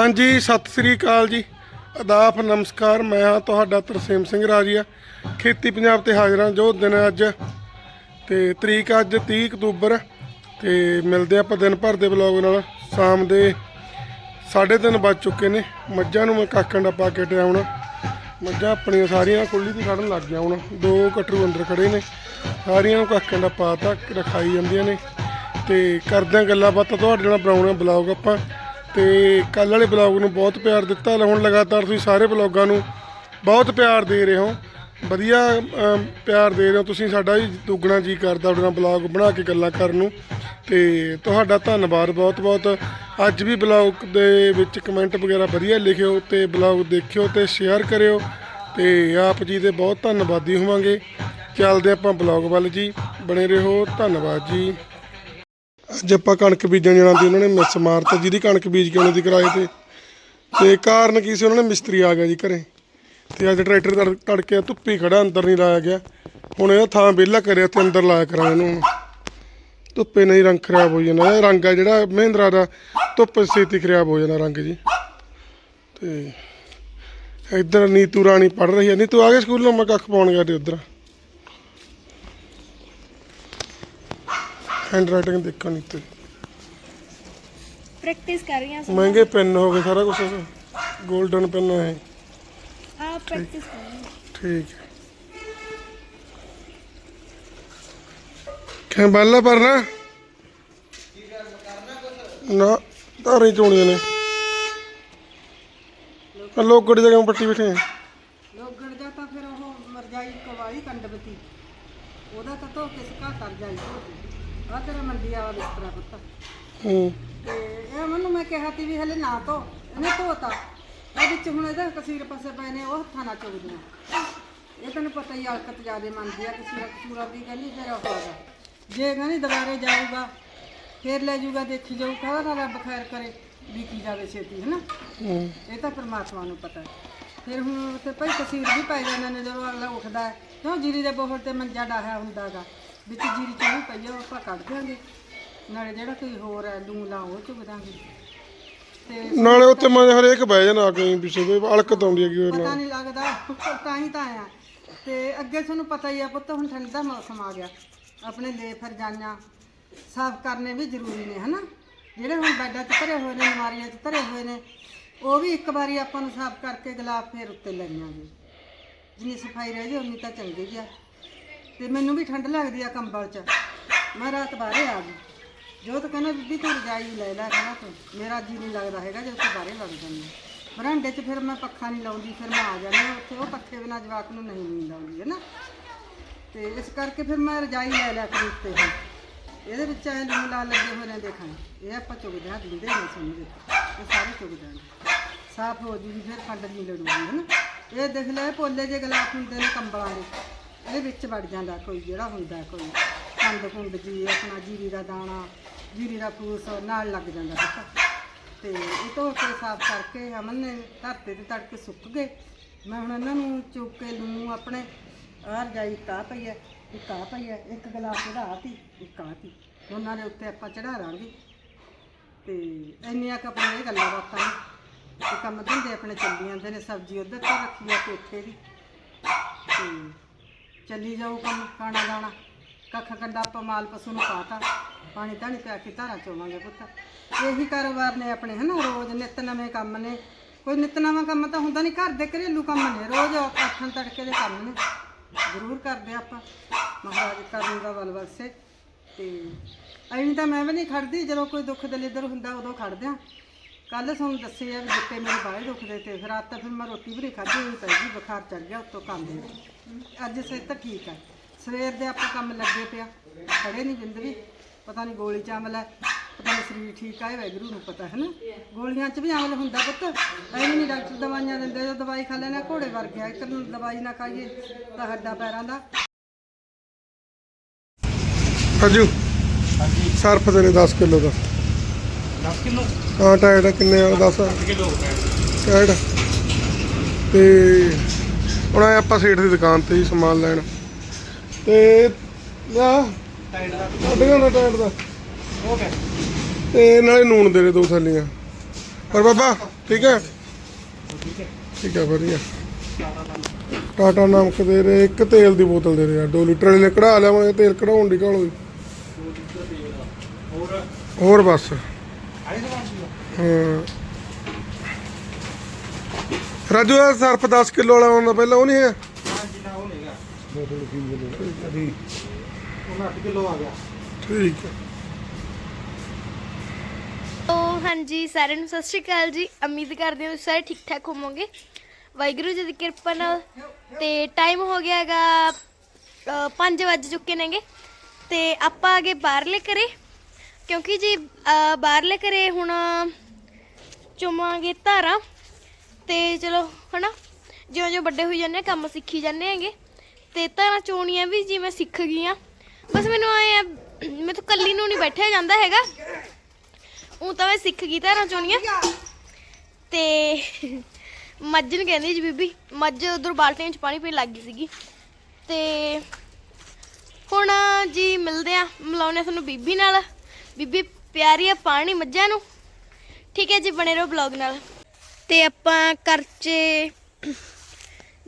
ਹਾਂਜੀ, ਸਤਿ ਸ੍ਰੀ ਅਕਾਲ ਜੀ। ਆਦਾਬ ਨਮਸਕਾਰ, ਮੈਂ ਹਾਂ ਤੁਹਾਡਾ ਤਰਸੇਮ ਸਿੰਘ ਰਾਜੀਆ। ਖੇਤੀ ਪੰਜਾਬ ਤੇ ਹਾਜ਼ਰਾਂ ਜੋ ਦਿਨ ਅੱਜ ਤੇ ਤਰੀਕ ਅੱਜ 30 ਅਕਤੂਬਰ ਤੇ ਮਿਲਦੇ ਆਪਾਂ ਦਿਨ ਭਰ ਦੇ ਵਲੌਗ ਨਾਲ। ਸ਼ਾਮ ਦੇ 3:30 ਵੱਜ ਚੁੱਕੇ ਨੇ। ਮੱਝਾਂ ਨੂੰ ਮੈਂ ਕਾਕਣ ਦਾ ਪਾ ਕੇ ਟਿਆ ਮੱਝਾਂ ਆਪਣੀਆਂ ਸਾਰੀਆਂ ਕੁੱਲੀ ਤੇ ਖੜਨ ਲੱਗ ਗਿਆ ਹੁਣ। ਦੋ ਕਟਰੂ ਅੰਦਰ ਖੜੇ ਨੇ। ਸਾਰੀਆਂ ਨੂੰ ਕਾਕਣ ਦਾ ਪਾਤਾ ਰਖਾਈ ਜਾਂਦੀਆਂ ਨੇ। ਤੇ ਕਰਦੇ ਗੱਲਾਂ ਬਾਤਾਂ ਤੁਹਾਡੇ ਨਾਲ ਬਣਾਉਣਾ ਬਲੌਗ ਆਪਾਂ। ਤੇ ਕੱਲ ਵਾਲੇ ਬਲੌਗ ਨੂੰ ਬਹੁਤ ਪਿਆਰ ਦਿੱਤਾ। ਹੁਣ ਲਗਾਤਾਰ ਤੁਸੀਂ ਸਾਰੇ ਬਲੌਗਾਂ ਨੂੰ ਬਹੁਤ ਪਿਆਰ ਦੇ ਰਹੇ ਹੋ। ਵਧੀਆ ਪਿਆਰ ਦੇ ਰਹੇ ਹੋ। ਤੁਸੀਂ ਸਾਡਾ ਜੀ ਦੁੱਗਣਾ ਜੀ ਕਰਦਾ ਆਪਣਾ ਨਾਲ ਬਲੌਗ ਬਣਾ ਕੇ ਗੱਲਾਂ ਕਰਨ ਨੂੰ। ਤੇ ਤੁਹਾਡਾ ਧੰਨਵਾਦ ਬਹੁਤ ਬਹੁਤ। ਅੱਜ ਵੀ ਬਲੌਗ ਦੇ ਵਿੱਚ ਕਮੈਂਟ ਵਗੈਰਾ ਵਧੀਆ ਲਿਖਿਓ ਤੇ ਬਲੌਗ ਦੇਖਿਓ ਤੇ ਸ਼ੇਅਰ ਕਰਿਓ। ਤੇ ਆਪ ਜੀ ਦੇ ਬਹੁਤ ਧੰਨਵਾਦੀ ਹੋਵਾਂਗੇ। ਚੱਲਦੇ ਆਪਾਂ ਬਲੌਗ ਵੱਲ ਜੀ। ਬਣੇ ਰਹੋ। ਧੰਨਵਾਦ ਜੀ। ਅੱਜ ਆਪਾਂ ਕਣਕ ਬੀਜਣ ਜਾਣਾ ਸੀ ਉਹਨਾਂ ਨੇ ਮਿਸ ਮਾਰਤਾ, ਜਿਹਦੀ ਕਣਕ ਬੀਜ ਕੇ ਉਹਨਾਂ ਦੀ ਕਿਰਾਏ ਤੇ। ਤੇ ਕਾਰਨ ਕੀ ਸੀ? ਉਹਨਾਂ ਨੇ ਮਿਸਤਰੀ ਆ ਗਿਆ ਜੀ ਘਰੇ। ਤੇ ਅੱਜ ਟਰੈਕਟਰ ਤੜ, ਤੜਕੇ ਧੁੱਪੀ ਖੜਾ, ਅੰਦਰ ਨਹੀਂ ਲਾਇਆ ਗਿਆ। ਹੁਣ ਇਹਦਾ ਥਾਂ ਵਿਹਲਾ ਕਰਿਆ ਤੇ ਅੰਦਰ ਲਾਇਆ ਕਰਾਂ ਇਹਨੂੰ। ਧੁੱਪੇ ਨਹੀਂ ਰੰਗ ਖਰਾਬ ਹੋ ਜਾਣਾ। ਇਹ ਰੰਗ ਆ ਜਿਹੜਾ ਮਹਿੰਦਰਾ ਦਾ, ਧੁੱਪ ਛੇਤੀ ਖਰਾਬ ਹੋ ਜਾਣਾ ਰੰਗ ਜੀ। ਤੇ ਇੱਧਰ ਨੀਤੂ ਰਾਣੀ ਪੜ ਰਹੀ ਹੈ ਨੀਤੂ ਆ ਗਏ ਸਕੂਲੋਂ? ਮੈਂ ਕੱਖ ਪਾਉਣ ਗਿਆ ਤੇ ਉੱਧਰ। ਹੈਂਡ ਰਾਈਟਿੰਗ ਦੇਖੋ ਨੀਤੂ ਪ੍ਰੈਕਟਿਸ ਕਰ ਰਹੀ ਹਾਂ ਮਹਿੰਗੇ ਪੈਨ ਹੋ ਗਏ ਸਾਰਾ ਕੁਝ 골ਡਨ ਪੈਨ ਹੈ ਆ ਪ੍ਰੈਕਟਿਸ ਕਰ ਰਹੀ ਹਾਂ ਠੀਕ ਹੈ। ਕਿਹ ਬੱਲਾ ਪਰਨਾ ਨਾ ਧਾਰੇ ਚੋਣੀਆਂ ਨੇ। ਲੋਕ ਗੜੀ ਜਗ੍ਹਾ ਪੱਟੀ ਬੈਠੇ ਆ। ਲੋਗਣ ਦਾ ਤਾਂ ਫਿਰ ਉਹ ਮਰਜਾਈ ਕਵਾਲੀ ਕੰਡਬਤੀ ਉਹਦਾ ਤਾਂ ਧੋ ਕੇ ਸੁਕਾ ਕਰ ਜਾਈ ਆ ਤੇਰਾ ਮੰਡੀ ਵਾਲਾ ਬਿਸਤਰਾ ਪੁੱਤ। ਹੂੰ। ਤੇ ਇਹ ਮੈਨੂੰ ਮੈਂ ਕਿਹਾ ਤੀ ਵੀ ਹਲੇ ਨਾ ਧੋ ਇਹਨੇ ਧੋਤਾ। ਇਹ ਵਿੱਚ ਹੁਣ ਇਹਦਾ ਕਸੀਰ ਪਾਸੇ ਪਏ ਨੇ ਉਹ ਹੱਥਾਂ ਨਾਲ ਚੁਗਦੀਆਂ। ਇਹ ਤੈਨੂੰ ਪਤਾ ਹੀ ਹਲਕਤ ਜਿਆਦੇ ਮੰਨਦੀ ਆ ਕਸੀਰ ਦੀ ਹੋਗਾ ਜੇ ਕਹਿੰਦੀ ਦੁਬਾਰੇ ਜਾਊਗਾ ਫੇਰ ਲੈ ਜਾਊਗਾ ਦੇਖੀ ਜਾਊ ਕਹਦਾ ਨਾ ਰੱਬ ਖੈਰ ਕਰੇ ਵੀ ਕੀ ਜਾਵੇ ਛੇਤੀ ਹੈ ਨਾ ਹੂੰ। ਇਹ ਤਾਂ ਪਰਮਾਤਮਾ ਨੂੰ ਪਤਾ। ਫਿਰ ਹੁਣ ਉੱਥੇ ਭਾਈ ਤਸੀਰ ਵੀ ਪਾਈ ਜਾਂਦੇ ਨੇ ਜਦੋਂ ਅਗਲਾ ਉੱਠਦਾ ਕਿਉਂ ਜੀਰੀ ਦੇ ਬੋਹੜ ਤੇ ਮੰਜਾ ਡਾਹਿਆ ਹੁੰਦਾਗਾ। ਵਿੱਚ ਜੀਰੀ ਚ ਵੀ ਪਈ ਆ ਉਹ ਆਪਾਂ ਕੱਢ ਦਿਆਂਗੇ। ਨਾਲੇ ਜਿਹੜਾ ਕੋਈ ਹੋਰ ਹੈ ਲੂਲਾ ਉਹ ਚੁਗ ਦਾਂਗੇ। ਤੇ ਨਾਲੇ ਉੱਤੇ ਮੈਂ ਹਰੇਕ ਬਹਿ ਜਾਣਾ ਆ ਕੇ ਪਿੱਛੇ ਕੋਈ ਅਲਕਤ ਆਉਂਦੀ ਹੈਗੀ ਉਹ ਪਤਾ ਨਾਲ। ਨਹੀਂ ਲੱਗਦਾ ਤਾਂ ਹੀ ਤਾਂ ਆਇਆ। ਤੇ ਅੱਗੇ ਤੁਹਾਨੂੰ ਪਤਾ ਹੀ ਆ ਪੁੱਤ ਹੁਣ ਠੰਡ ਦਾ ਮੌਸਮ ਆ ਗਿਆ। ਆਪਣੇ ਲੈ ਫਿਰ ਜਾਈਆਂ ਸਾਫ਼ ਕਰਨੇ ਵੀ ਜ਼ਰੂਰੀ ਨੇ ਹਨਾ? ਜਿਹੜੇ ਹੁਣ ਬੈੱਡਾਂ 'ਚ ਧਰੇ ਹੋਏ ਨੇ ਅਲਮਾਰੀਆਂ 'ਚ ਧਰੇ ਹੋਏ ਨੇ ਉਹ ਵੀ ਇੱਕ ਵਾਰੀ ਆਪਾਂ ਨੂੰ ਸਾਫ਼ ਕਰਕੇ ਗਲਾਬ ਫੇਰ ਉੱਤੇ ਲੈਣਾਂਗੇ ਜਿੰਨੀ ਸਫ਼ਾਈ ਰਹਿ ਜੇ ਉਨੀ ਤਾਂ ਚੰਗੀ ਆ। ਤੇ ਮੈਨੂੰ ਵੀ ਠੰਡ ਲੱਗਦੀ ਆ ਕੰਬਲ 'ਚ। ਮੈਂ ਰਾਤ ਬਾਹਰੇ ਆ ਗਈ। ਜੋਤ ਕਹਿੰਦਾ, ਬੀਬੀ ਤੂੰ ਰਜਾਈ ਲੈ ਲੈ ਕਹਿੰਦਾ ਤੂੰ ਮੇਰਾ ਜੀ ਨਹੀਂ ਲੱਗਦਾ ਹੈਗਾ ਜੇ ਉੱਥੇ ਬਾਹਰੇ ਲੱਗ ਜਾਂਦੀ ਬਰਾਂਡੇ 'ਚ ਫਿਰ ਮੈਂ ਪੱਖਾ ਨਹੀਂ ਲਾਉਂਦੀ, ਫਿਰ ਮੈਂ ਆ ਜਾਂਦੀ ਹਾਂ। ਉੱਥੇ ਉਹ ਪੱਖੇ ਬਿਨਾਂ ਜਵਾਕ ਨੂੰ ਨਹੀਂ ਨੀਂਦ ਆਉਂਦੀ, ਹੈ ਨਾ? ਤੇ ਇਸ ਕਰਕੇ ਫਿਰ ਮੈਂ ਰਜਾਈ ਲੈ ਲਿਆ ਕਰੀ ਉੱਤੇ ਹੁਣ ਇਹਦੇ ਵਿੱਚ ਐ ਲੂਣ ਲਾ ਲੱਗੇ ਹੋਏ ਨੇ, ਦੇਖਾਂ। ਇਹ ਆਪਾਂ ਚੁਗਦੇ ਹਾਂ ਦਿੰਦੇ ਨੇ ਸੁਣਦੇ ਇਹ ਸਾਰੇ ਚੁਗਦੇ ਨੇ ਸਾਫ਼ ਹੋ ਜੂਗੀ, ਫਿਰ ਖੰਡ ਨਹੀਂ ਲੜੂਗੀ, ਹੈ ਨਾ? ਇਹ ਦੇਖ ਲੈ ਇਹ ਪੋਲੇ ਜੇ ਗਲਾਸ ਹੁੰਦੇ ਨੇ ਕੰਬਲਾਂ ਦੇ। ਇਹਦੇ ਵਿੱਚ ਵੜ ਜਾਂਦਾ ਕੋਈ, ਜਿਹੜਾ ਹੁੰਦਾ ਕੋਈ। ਖੰਡ ਖੁੰਡ ਜੀ, ਆਪਣਾ ਜੀਰੀ ਦਾ ਦਾਣਾ, ਜੀਰੀ ਦਾ ਫੂਸ, ਨਾਲ ਲੱਗ ਜਾਂਦਾ ਪੁੱਤ ਤੇ ਇਹ ਧੋ ਕੇ ਸਾਫ਼ ਕਰਕੇ ਅਮਨ ਨੇ ਧਰਤੇ ਤੇ ਤੜਕੇ ਸੁੱਕ ਗਏ। ਮੈਂ ਹੁਣ ਇਹਨਾਂ ਨੂੰ ਚੁੱਕ ਕੇ ਲੂੰ ਆਪਣੇ, ਆਹ ਰਜਾਈ ਤਾਂ ਪਈ ਹੈ, ਇੱਕ ਆ ਪਈ ਹੈ, ਇੱਕ ਗਲਾਸ ਚੜਾ ਤੀ, ਇੱਕ ਆ ਤੀ। ਉਹਨਾਂ ਦੇ ਉੱਤੇ ਆਪਾਂ ਚੜਾ ਦਾਂਗੇ ਤੇ ਇੰਨੀਆਂ ਕੁ ਆਪਣੀਆਂ ਇਹ ਗੱਲਾਂ ਬਾਤਾਂ ਨੇ। ਤੇ ਕੰਮ ਧੰਦੇ ਆਪਣੇ ਚੱਲੀ ਜਾਂਦੇ ਨੇ, ਸਬਜ਼ੀ ਉਧਰ ਤੇ ਰੱਖੀ ਆ ਕੋਠੇ ਦੀ। ਤੇ ਚੱਲੀ ਜਾਊ ਕੰਮ, ਖਾਣਾ ਦਾਣਾ। ਕੱਖ ਕੰਡਾ ਆਪਾਂ ਮਾਲ ਪਸ਼ੂ ਨੂੰ ਪਾਤਾ। ਪਾਣੀ ਧਾਣੀ ਪਿਆ ਕੇ ਧਾਰਾਂ ਚੋਵਾਂਗੇ ਪੁੱਤ। ਇਹੀ ਕਾਰੋਬਾਰ ਨੇ ਆਪਣੇ, ਹਨਾ? ਰੋਜ਼ ਨਿੱਤ ਨਵੇਂ ਕੰਮ ਨੇ। ਕੋਈ ਨਿੱਤ ਨਵਾਂ ਕੰਮ ਤਾਂ ਹੁੰਦਾ ਨਹੀਂ। ਘਰ ਦੇ ਘਰੇਲੂ ਕੰਮ ਨੇ। ਰੋਜ਼ ਆਥਣ ਤੜਕੇ ਦੇ ਕੰਮ ਨੇ। ਜ਼ਰੂਰ ਕਰਦੇ ਆਪਾਂ। ਮਹਾਰਾਜ ਕਰਨ ਦਾ ਬਲ ਵਸੇ ਤੇ ਐਂ ਤਾਂ ਮੈਂ ਵੀ ਨਹੀਂ ਖੜਦੀ। ਜਦੋਂ ਕੋਈ ਦੁੱਖ ਦਲਿੱਦਰ ਹੁੰਦਾ, ਉਦੋਂ ਖੜਦੇ ਆ। ਕੱਲ ਤੁਹਾਨੂੰ ਦੱਸਿਆ ਵੀ ਜਿੱਤੇ ਮੇਰੇ ਬਾਹਰ ਦੁਖਦੇ ਤੇ ਫਿਰ ਰਾਤ ਤਾਂ ਫਿਰ ਮੈਂ ਰੋਟੀ ਵੀ ਨਹੀਂ ਖਾਧੀ ਹੋਈ ਪੈ ਗਈ ਬੁਖਾਰ ਚੜ ਗਿਆ ਉੱਤੋਂ ਕੰਮ ਦੇ ਅੱਜ ਸਿਹਤ ਤਾਂ ਠੀਕ ਹੈ ਸਵੇਰ ਦੇ ਆਪਾਂ ਕੰਮ ਲੱਗੇ ਪਿਆ ਖੜੇ ਨਹੀਂ ਬਿੰਦ ਵੀ ਪਤਾ ਨਹੀਂ ਗੋਲੀ ਚ ਅਮਲ ਹੈ ਪਤਾ ਨਹੀਂ ਸਰੀਰ ਠੀਕ ਆਏ ਵੈਗਰੂ ਨੂੰ ਪਤਾ ਹੈ ਨਾ ਗੋਲੀਆਂ ਚ ਵੀ ਅਮਲ ਹੁੰਦਾ ਪੁੱਤ ਐ ਨਹੀਂ ਡਾਕਟਰ ਦਵਾਈਆਂ ਦਿੰਦੇ ਜਦੋਂ ਦਵਾਈ ਖਾ ਲੈਣਾ ਘੋੜੇ ਵਰਗਿਆ ਇੱਕ ਨੂੰ ਦਵਾਈ ਨਾ ਖਾਈਏ ਤਾਂ ਹੱਡਾਂ ਪੈਰਾਂ ਦਾ। ਰਾਜੂ ਸਰਫ ਦੇ ਨੇ 10 ਕਿਲੋ ਦਾ। 10 ਕਿਲੋ ਹਾਂ ਟਾਇਰ ਕਿੰਨੇ ਆ 10 ਕਿਲੋ ਟਾਇਰ। ਤੇ ਹੁਣ ਆਏ ਆਪਾਂ ਸੇਠ ਦੀ ਦੁਕਾਨ ਤੇ ਹੀ ਸਮਾਨ ਲੈਣ। ਤੇ ਆ ਟਾਈਟ ਦਾ। ਅੱਧੀਆਂ ਦਾ ਟਾਇਰ ਦਾ। ਹੈ ਤੇ ਨਾਲੇ ਨੂਣ ਦੇ ਦੇ ਦੋ ਥੈਲੀਆਂ। ਪਰ ਬਾਬਾ ਠੀਕ ਹੈ? ਠੀਕ ਹੈ। ਵਧੀਆ। ਟਾਟਾ ਨਮਕ ਦੇ ਰਹੇ ਇੱਕ ਤੇਲ ਦੀ ਬੋਤਲ ਦੇ ਰਹੇ ਆ 2 ਲੀਟਰ ਵਾਲੀ। ਕਢਾ ਲਿਆਵਾਂਗੇ ਤੇਲ ਕਢਾਉਣ ਦੀ ਘਾਲ ਹੋਈ ਹੋਰ? ਹੋਰ ਬਸ। ਹਾਂ। ਰਾਜੂ ਦਾ ਸਰਫ 10 ਕਿਲੋ ਵਾਲਾ ਆਉਂਦਾ ਪਹਿਲਾਂ ਉਹ ਨਹੀਂ ਹੈ? ਹਾਂ ਜਿੰਨਾ ਉਹ ਲੈਗਾ ਬੋਤਲ ਕੀ ਬੋਲੇ ਉਹ 8 ਕਿਲੋ ਆ ਗਿਆ। ਠੀਕ ਹੈ। ਤੋ ਹਾਂਜੀ ਸਾਰਿਆਂ ਨੂੰ ਸਤਿ ਸ਼੍ਰੀ ਅਕਾਲ ਜੀ। ਉਮੀਦ ਕਰਦੇ ਹਾਂ ਤੁਸੀਂ ਸਾਰੇ ਠੀਕ ਠਾਕ ਹੋਵੋਗੇ। ਵਾਹਿਗੁਰੂ ਜੀ ਦੀ ਕਿਰਪਾ ਨਾਲ ਤੇ ਟਾਈਮ ਹੋ ਗਿਆ ਹੈਗਾ 5 ਵੱਜ ਚੁੱਕੇ ਨੇਗੇ। ਤੇ ਆਪਾਂ ਆਗੇ ਬਾਹਰਲੇ ਕਰੇ ਕਿਉਂਕਿ ਜੀ ਅਹ, ਬਾਹਰਲੇ ਘਰੇ ਹੁਣ ਚੁਮਾਂਗੇ ਧਾਰਾਂ ਤੇ ਚਲੋ ਹਨਾ? ਜਿਉਂ ਜਿਉਂ ਵੱਡੇ ਹੋਈ ਜਾਂਦੇ ਕੰਮ ਸਿੱਖੀ ਜਾਂਦੇ ਹੈਗੇ। ਤੇ ਧਾਰਾਂ ਚੋਣੀਆਂ ਵੀ ਜੀ ਮੈਂ ਸਿੱਖ ਗਈ ਆ। ਬਸ ਮੈਨੂੰ ਐ ਆ ਮੈਂ ਤਾਂ ਕੱਲੀ ਨੂੰ ਨਹੀਂ ਬੈਠਿਆ ਜਾਂਦਾ ਹੈਗਾ। ਉਹ ਤਾਂ ਮੈਂ ਸਿੱਖ ਗਈ ਧਾਰਾਂ ਚੋਣੀਆਂ। ਤੇ ਮੱਝ ਨੂੰ ਕਹਿੰਦੀ ਜੀ ਬੀਬੀ ਮੱਝ ਉਧਰ ਬਾਲਟੀਆਂ 'ਚ ਪਾਣੀ ਪੀਣ ਲੱਗ ਗਈ ਸੀਗੀ। ਤੇ ਹੁਣ ਜੀ ਮਿਲਦੇ ਆ ਮਿਲਾਉਂਦੇ ਆ ਤੁਹਾਨੂੰ ਬੀਬੀ ਨਾਲ। ਬੀਬੀ, ਪਿਆਰੀ ਆ ਪਾਣੀ ਮੱਝਾਂ ਨੂੰ। ਠੀਕ ਹੈ ਜੀ, ਬਣੇ ਰਹੋ ਬਲੌਗ ਨਾਲ। ਤੇ ਆਪਾਂ ਕਰਚੇ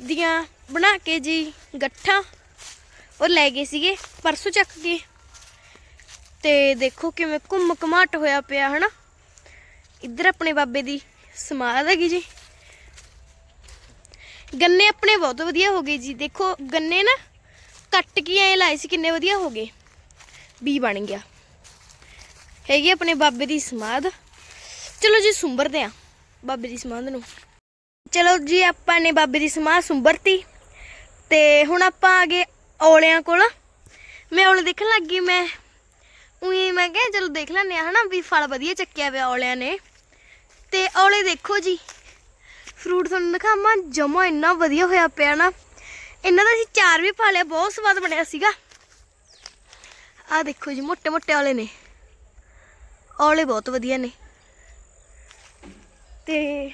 ਦੀਆਂ ਬਣਾ ਕੇ ਜੀ ਗੱਠਾਂ। ਉਹ ਲੈ ਗਏ ਸੀਗੇ, ਪਰਸੋਂ ਚੱਕ ਕੇ ਤੇ ਦੇਖੋ ਕਿਵੇਂ ਘੁੰਮ ਘਮਾਟ ਹੋਇਆ ਪਿਆ, ਹਨਾ? ਇੱਧਰ ਆਪਣੇ ਬਾਬੇ ਦੀ ਸਮਾਧ ਹੈਗੀ ਜੀ। ਗੰਨੇ ਆਪਣੇ ਬਹੁਤ ਵਧੀਆ ਹੋ ਗਏ ਜੀ। ਦੇਖੋ, ਗੰਨੇ ਨਾ ਕੱਟ ਕੇ ਐ ਲਾਏ ਸੀ, ਕਿੰਨੇ ਵਧੀਆ ਹੋ ਗਏ। ਬੀ ਬਣ ਗਿਆ। ਹੈਗੀ ਆਪਣੇ ਬਾਬੇ ਦੀ ਸਮਾਧ। ਚਲੋ ਜੀ, ਸੁੰਬਰਦੇ ਆ ਬਾਬੇ ਦੀ ਸਮਾਧ ਨੂੰ। ਚਲੋ ਜੀ, ਆਪਾਂ ਨੇ ਬਾਬੇ ਦੀ ਸਮਾਧ ਸੁੰਬਰਤੀ। ਤੇ ਹੁਣ ਆਪਾਂ ਆ ਗਏ ਔਲਿਆਂ ਕੋਲ। ਮੈਂ ਔਲੇ ਦੇਖਣ ਲੱਗ ਗਈ, ਮੈਂ ਉਹੀ ਮੈਂ ਕਿਹਾ, ਚਲੋ ਦੇਖ ਲੈਣੇ ਆ ਹਨਾ ਵੀ ਫਲ ਵਧੀਆ ਚੱਕਿਆ ਪਿਆ ਔਲਿਆਂ ਨੇ। ਤੇ ਔਲੇ ਦੇਖੋ ਜੀ ਫਰੂਟ ਤੁਹਾਨੂੰ ਦਿਖਾਵਾਂ, ਜਮਾ ਇੰਨਾ ਵਧੀਆ ਹੋਇਆ ਪਿਆ ਨਾ। ਇਹਨਾਂ ਦਾ ਅਸੀਂ ਚਾਰ ਵੀ ਪਾ ਲਿਆ, ਬਹੁਤ ਸਵਾਦ ਬਣਿਆ ਸੀਗਾ। ਆ ਦੇਖੋ ਜੀ ਮੋٹے ਮੋٹے ਔਲੇ ਨੇ। ਔਲੇ ਬਹੁਤ ਵਧੀਆ ਨੇ। ਤੇ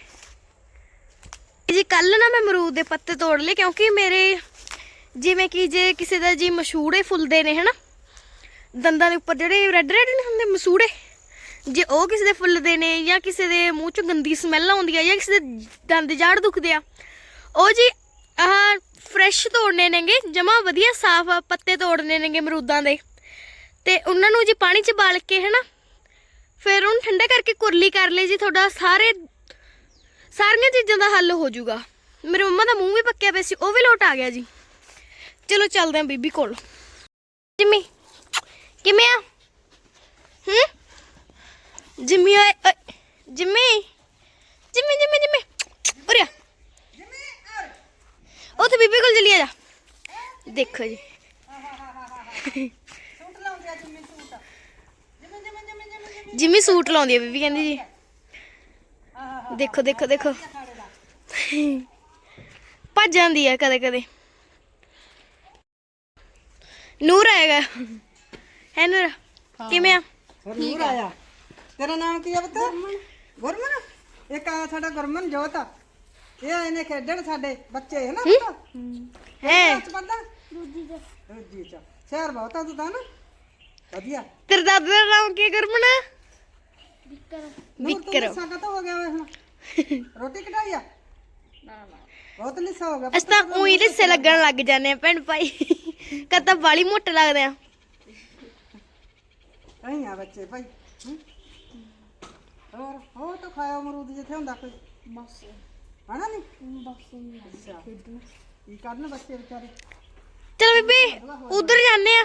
ਜੀ ਕੱਲ ਨਾ ਮੈਂ ਅਮਰੂਦ ਦੇ ਪੱਤੇ ਤੋੜ ਲਏ, ਕਿਉਂਕਿ ਮੇਰੇ ਜਿਵੇਂ ਕਿ ਜੇ ਕਿਸੇ ਦਾ ਜੀ ਮਸ਼ਹੂਰੇ ਫੁੱਲਦੇ ਨੇ, ਹਨਾ? ਦੰਦਾਂ ਦੇ ਉੱਪਰ ਜਿਹੜੇ ਰੈੱਡ ਰੈੱਡ ਨੇ ਹੁੰਦੇ, ਮਸੂੜੇ? ਜੇ ਉਹ ਕਿਸੇ ਦੇ ਫੁੱਲਦੇ ਨੇ ਜਾਂ ਕਿਸੇ ਦੇ ਮੂੰਹ ਚੋਂ ਗੰਦੀ ਸਮੈਲ ਆਉਂਦੀ ਆ ਜਾਂ ਕਿਸੇ ਦੇ ਦੰਦ ਜਾੜ ਦੁਖਦੇ ਆ, ਉਹ ਜੀ ਆਹ ਫਰੈਸ਼ ਤੋੜਨੇ ਨੇਗੇ, ਜਮਾ ਵਧੀਆ ਸਾਫ਼ ਪੱਤੇ ਤੋੜਨੇ ਨੇਗੇ ਅਮਰੂਦਾਂ ਦੇ। ਤੇ ਉਹਨਾਂ ਨੂੰ ਜੀ ਪਾਣੀ 'ਚ ਬਾਲ ਕੇ, ਹਨਾ? ਫਿਰ ਉਹਨੂੰ ਠੰਡਾ ਕਰਕੇ ਕੁਰਲੀ ਕਰ ਲਈ ਜੀ, ਤੁਹਾਡਾ ਸਾਰੇ ਸਾਰੀਆਂ ਚੀਜ਼ਾਂ ਦਾ ਹੱਲ ਹੋ ਜਾਊਗਾ। ਮੇਰੇ ਮੰਮਾ ਦਾ ਮੂੰਹ ਵੀ ਪੱਕਿਆ ਪਿਆ ਸੀ, ਉਹ ਵੀ ਲੋਟ ਆ ਗਿਆ ਜੀ। ਚਲੋ ਚੱਲਦੇ ਆਂ ਬੀਬੀ ਕੋਲ। ਜਿੰਮੀ, ਕਿਵੇਂ ਆ? ਹੂੰ? ਜਿੰਮੀ ਓਏ ਜਿੰਮੀ ਜਿੰਮੀ ਜਿੰਮੀ ਜਿੰਮੀ, ਉਰੇ ਉੱਥੇ ਬੀਬੀ ਕੋਲ ਚਲੀ ਆ ਜਾ। ਦੇਖੋ ਜੀ ਸੂਟ ਲਾਉਂਦੇ ਆ ਜਿੰਮੀ ਸੂਟ ਜਿੰਮੀ ਜਿੰਮੀ ਜਿੰਮੀ ਸੂਟ ਲਾਉਂਦੀ ਆ ਬੀਬੀ ਕਹਿੰਦੀ ਜੀ। ਦੇਖੋ ਦੇਖੋ ਦੇਖੋ। ਭੱਜ ਜਾਂਦੀ ਆ ਕਦੇ ਕਦੇ। ਨੂਰ ਆਏਗਾ। ਹੈ ਨੂਰ ਕਿਵੇਂ ਆ? ਨੂਰ ਆਇਆ। ਤੇਰਾ ਨਾਮ ਕੀ ਆ ਪੁੱਤ? ਗੁਰਮਨ। ਇੱਕ ਆ ਸਾਡਾ ਗੁਰਮਨ ਜੋਤ ਆ। ਇਹ ਇਹਨੇ ਖੇਡਣ ਸਾਡੇ ਬੱਚੇ ਹੈ ਨਾ ਪੁੱਤ? ਹੈ। ਦੂਜੀ ਚ। ਦੂਜੀ ਚ। ਸ਼ਹਿਰ ਬਹੁਤ ਆ ਤੂੰ ਤਾਂ ਨਾ। ਵਧੀਆ। ਤੇਰੇ ਦਾਦੇ ਦਾ ਨਾਮ ਕੀ ਗੁਰਮਨ? ਵਿਕਰਮ। ਲਿੱਸਾ ਕਾ ਹੋ ਗਿਆ ਵੇ ਹੁਣ। ਰੋਟੀ ਕਢਾਈ ਆ? ਨਾ ਨਾ। ਬਹੁਤ ਲਿੱਸਾ ਹੋ ਗਿਆ ਅਸੀਂ ਤਾਂ ਉਹੀ ਲਿੱਸੇ ਲੱਗਣ ਲੱਗ ਜਾਂਦੇ ਆ ਭੈਣ ਭਾਈ। ਕਦ ਤਾਂ ਬਾਲੀ ਮੋਟੇ ਲੱਗਦੇ ਆ। ਅਹੀਂ ਆ ਬੱਚੇ ਭਾਈ ਹੂੰ? ਹੋਰ ਹੋਰ ਤਾਂ ਖਾਇਆ ਅਮਰੂਦ ਜਿੱਥੇ ਹੁੰਦਾ ਕੋਈ? ਬਸ। ਹਣਾ ਨਹੀਂ ਬਸ ਅੱਛਾ। ਕੀ ਕਰਨ ਬੱਚੇ ਵਿਚਾਰੇ? ਚਲੋ ਬੀਬੀ ਉਧਰ ਜਾਂਦੇ ਆ।